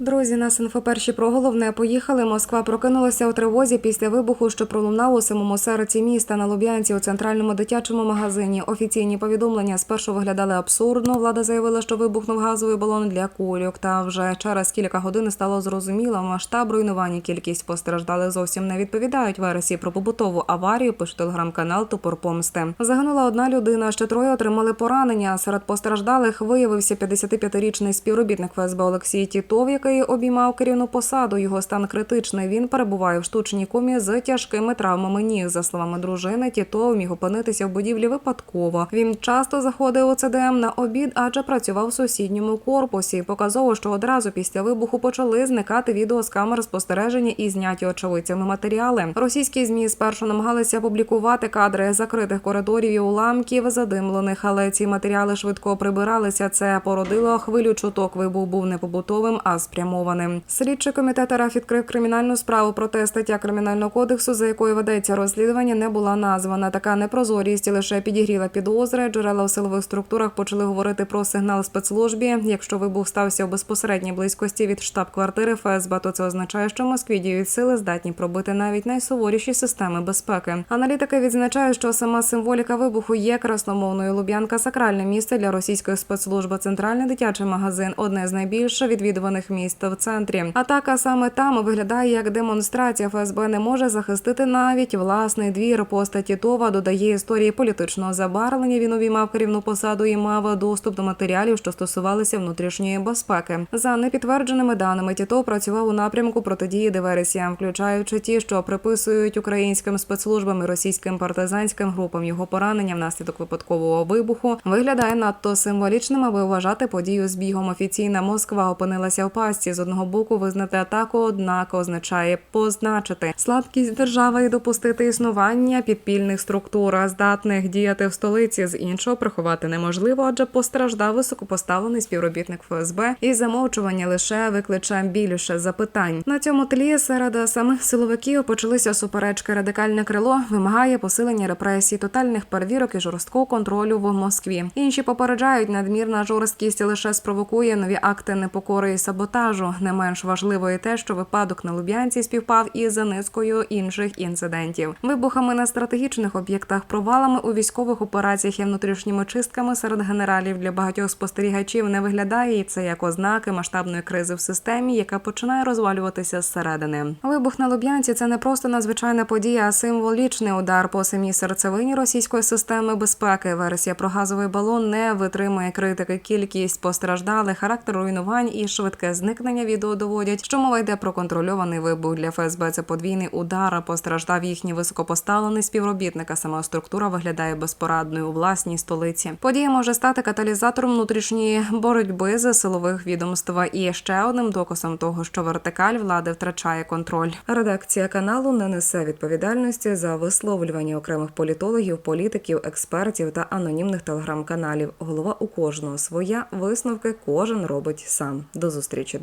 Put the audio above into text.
Друзі, нас інфо перші про головне поїхали. Москва прокинулася у тривозі після вибуху, що пролунав у самому серці міста на Луб'янці у центральному дитячому магазині. Офіційні повідомлення спершу виглядали абсурдно. Влада заявила, що вибухнув газовий балон для кульок. Та вже через кілька годин стало зрозуміло, масштаб руйнування кількість постраждалих зовсім не відповідають версії про побутову аварію. Пише телеграм-канал Топор Помсти. Загинула одна людина, ще троє отримали поранення. Серед постраждалих виявився 55-річний співробітник ФСБ Олексій Тітов, який обіймав керівну посаду. Його стан критичний. Він перебуває в штучній комі з тяжкими травмами ніг. За словами дружини, Тітов міг опинитися в будівлі випадково. Він часто заходив у ЦДМ на обід, адже працював в сусідньому корпусі. Показово, що одразу після вибуху почали зникати відео з камер спостереження і зняті очевидцями матеріали. Російські змі спершу намагалися публікувати кадри закритих коридорів і уламків задимлених, але ці матеріали швидко прибиралися. Це породило хвилю чуток. Вибух був не побутовим, а спрямованим. Слідчий комітет РАФ відкрив кримінальну справу. Проте стаття кримінального кодексу, за якою ведеться розслідування, не була названа. Така непрозорість лише підігріла підозри. Джерела у силових структурах почали говорити про сигнал спецслужбі. Якщо вибух стався у безпосередній близькості від штаб-квартири ФСБ, то це означає, що Москві діють сили здатні пробити навіть найсуворіші системи безпеки. Аналітики відзначають, що сама символіка вибуху є красномовною. Луб'янка сакральне місце для російської спецслужби. Центральний дитячий магазин одне з найбільш відвідуваних міст в центрі. Атака саме там виглядає як демонстрація. ФСБ не може захистити навіть власний двір. Постаті Това додає історії політичного забарвлення. Він обіймав керівну посаду і мав доступ до матеріалів, що стосувалися внутрішньої безпеки. За непідтвердженими даними, Тітов працював у напрямку протидії диверсіям, включаючи ті, що приписують українським спецслужбам і російським партизанським групам. Його поранення внаслідок випадкового вибуху виглядає надто символічним, аби вважати подію збігом. Офіційна Москва опинилася в пастці. З одного боку визнати атаку, однак означає позначити слабкість держави і допустити існування підпільних структур, здатних діяти в столиці. З іншого приховати неможливо, адже постраждав високопоставлений співробітник ФСБ, і замовчування лише викличе більше запитань. На цьому тлі серед самих силовиків почалися суперечки. Радикальне крило вимагає посилення репресій, тотальних перевірок і жорсткого контролю в Москві. Інші попереджають, надмірна жорсткість лише спровокує нові акти непокори і саботажу. Не менш важливо і те, що випадок на Луб'янці співпав із низкою інших інцидентів, вибухами на стратегічних об'єктах, провалами у військових операціях і внутрішніми чистками серед генералів для багатьох спостерігачів не виглядає і це як ознаки масштабної кризи в системі, яка починає розвалюватися зсередини. Вибух на Луб'янці це не просто надзвичайна подія, а символічний удар по самій серцевині російської системи безпеки. Версія про газовий балон не витримує критики. Кількість постраждалих, характер руйнувань і швидке зникнення відео доводять, що мова йде про контрольований вибух для ФСБ. Це подвійний удар. Постраждав їхній високопоставлений співробітник. Сама структура виглядає безпорадною у власній столиці. Подія може стати каталізатором внутрішньої боротьби за силових відомств і ще одним доказом того, що вертикаль влади втрачає контроль. Редакція каналу не несе відповідальності за висловлювання окремих політологів, політиків, експертів та анонімних телеграм-каналів. Голова у кожного своя висновки кожен робить сам. До зустрічі,